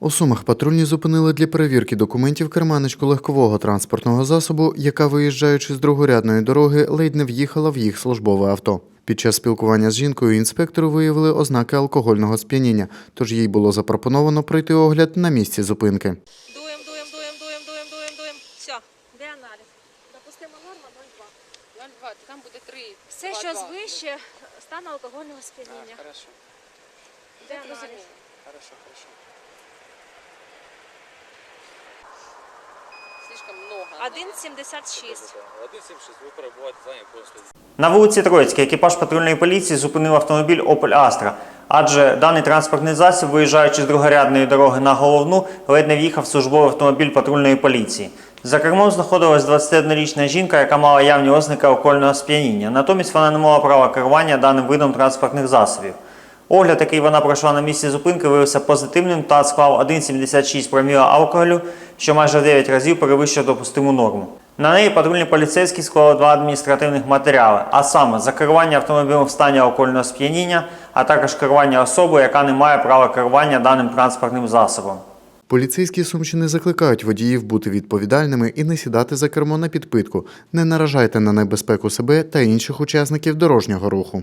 У Сумах патрульні зупинили для перевірки документів керманичку легкового транспортного засобу, яка, виїжджаючи з другорядної дороги, ледь не в'їхала в їх службове авто. Під час спілкування з жінкою інспектори виявили ознаки алкогольного сп'яніння, тож їй було запропоновано пройти огляд на місці зупинки. Дуємо, дуємо, дуємо, дуємо, дуємо, дуємо, дуємо. Все. Де аналіз? Допустима норма 0,2. 0,2, там буде 3. Все, що звище, стан алкогольного сп'яніння. Хорошо. Де аналіз? Хорошо, хорошо. Слишком много. 1,76. 1,76 ви перебуваєте за послуг. На вулиці Троїцькій екіпаж патрульної поліції зупинив автомобіль Opel Astra, адже даний транспортний засіб, виїжджаючи з другорядної дороги на головну, ледь не в'їхав службовий автомобіль патрульної поліції. За кермом знаходилась 21-річна жінка, яка мала явні ознаки алкогольного сп'яніння. Натомість вона не мала права керування даним видом транспортних засобів. Огляд, який вона пройшла на місці зупинки, виявився позитивним та склав 1,76 проміла алкоголю, що майже в 9 разів перевищує допустиму норму. На неї патрульні поліцейські склали два адміністративних матеріали, а саме за керування автомобілем в стані алкогольного сп'яніння, а також керування особою, яка не має права керування даним транспортним засобом. Поліцейські Сумщини закликають водіїв бути відповідальними і не сідати за кермо на підпитку. Не наражайте на небезпеку себе та інших учасників дорожнього руху.